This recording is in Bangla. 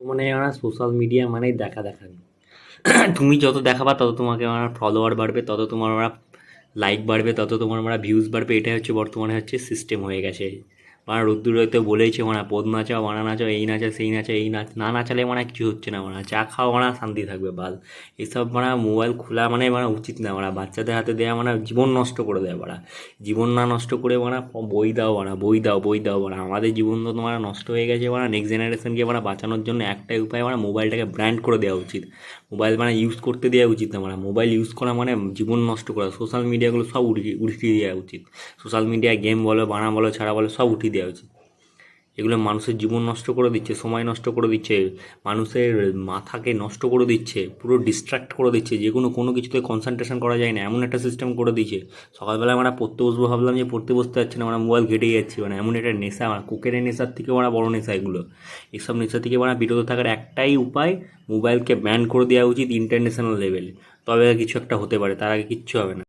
মানে আমার সোশ্যাল মিডিয়া মানেই দেখা দেখানি তুমি যত দেখাবা তত তোমাকে আমার ফলোয়ার বাড়বে, তত তোমার ওরা লাইক বাড়বে, তত তোমার আমরা ভিউজ বাড়বে, এটাই হচ্ছে বর্তমানে হচ্ছে সিস্টেম হয়ে গেছে। মানে রোদ্দুর হয়তো বলেছে মানে পদ নাচাও, বানা নাচাও, এই নাচা সেই নাচা এই নাচ না নাচালে মানে কিছু হচ্ছে না মানে। চা খাওয়া মানে শান্তি থাকবে বাল এসব মানে মোবাইল খোলা মানে মানে উচিত না মানে। বাচ্চাদের হাতে দেওয়া মানে জীবন নষ্ট করে দেয় বাড়া জীবন না নষ্ট করে মানে বই দাও বাড়া বই দাও বই দাও বাড়া আমাদের জীবন তো তোমার নষ্ট হয়ে গেছে মানে। নেক্সট জেনারেশনকে মানে বাঁচানোর জন্য একটাই উপায় মানে মোবাইলটাকে ব্র্যান্ড করে দেওয়া উচিত। মোবাইল মানে ইউজ করতে দেওয়া উচিত না মানে। মোবাইল ইউজ করা মানে জীবন নষ্ট করা। সোশ্যাল মিডিয়াগুলো সব উঠিয়ে উঠিয়ে দেওয়া উচিত। সোশ্যাল মিডিয়া গেম বলো, বানা বলো, ছাড়া বলো, সব উঠিয়ে দেওয়া উচিত এগুলো মানুষের জীবন নষ্ট করে দিচ্ছে, সময় নষ্ট করে দিচ্ছে, মানুষের মাথাকে নষ্ট করে দিচ্ছে, পুরো ডিস্ট্র্যাক্ট করে দিচ্ছে, যে কোনো কোনো কিছুতে কনসেন্ট্রেশন করা যায় না, এমন একটা সিস্টেম করে দিচ্ছে সকালবেলা আমরা পড়তে বসবো, ভাবলাম যে পড়তে বসতে পারছি না, আমরা মোবাইল ঘেটেই যাচ্ছি মানে এমন একটা নেশা আমার কোকেরের নেশার থেকে আমরা বড় নেশা এগুলো। এসব নেশা থেকে আমরা বিরত থাকার একটাই উপায় মোবাইলকে ব্যান করে দেওয়া উচিত ইন্টারন্যাশনাল লেভেলে তবে কিছু একটা হতে পারে, তার আগে কিচ্ছু হবে না।